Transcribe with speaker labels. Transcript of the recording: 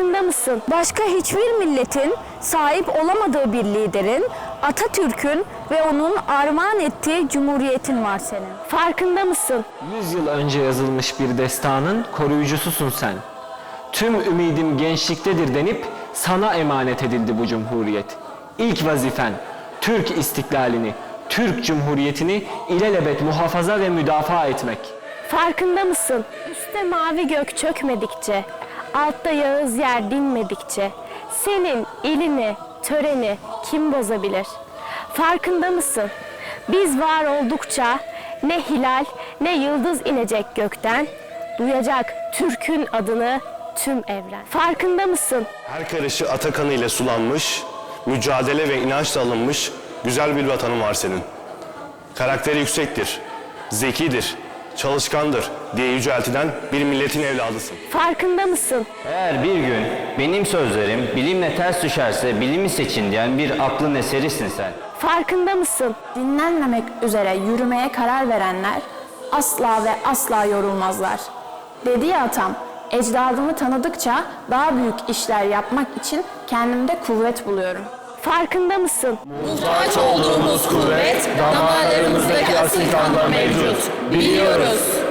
Speaker 1: mısın? Başka hiçbir milletin sahip olamadığı bir liderin, Atatürk'ün ve onun armağan ettiği cumhuriyetin var senin.
Speaker 2: Farkında mısın?
Speaker 3: Yüz yıl önce yazılmış bir destanın koruyucususun sen. Tüm ümidim gençliktedir denip sana emanet edildi bu cumhuriyet. İlk vazifen Türk istiklalini, Türk cumhuriyetini ilelebet muhafaza ve müdafaa etmek.
Speaker 2: Farkında mısın? Üste mavi gök çökmedikçe, altta yağız yer dinmedikçe, senin ilini, töreni kim bozabilir? Farkında mısın? Biz var oldukça ne hilal ne yıldız inecek gökten, duyacak Türk'ün adını tüm evren. Farkında mısın?
Speaker 4: Her karışı Atakan'ı ile sulanmış, mücadele ve inançla alınmış güzel bir vatanın var senin. Karakteri yüksektir, zekidir, çalışkandır diye yüceltilen bir milletin evladısın.
Speaker 2: Farkında mısın?
Speaker 5: Eğer bir gün benim sözlerim bilimle ters düşerse bilimi seçin diyen bir aklın eserisin sen.
Speaker 2: Farkında mısın?
Speaker 6: Dinlenmemek üzere yürümeye karar verenler asla ve asla yorulmazlar. Dedi ya atam, ecdadımı tanıdıkça daha büyük işler yapmak için kendimde kuvvet buluyorum.
Speaker 2: Farkında mısın?
Speaker 7: Muhtaç olduğumuz kuvvet damarlarımızdaki kanla mevcut. Biliyoruz.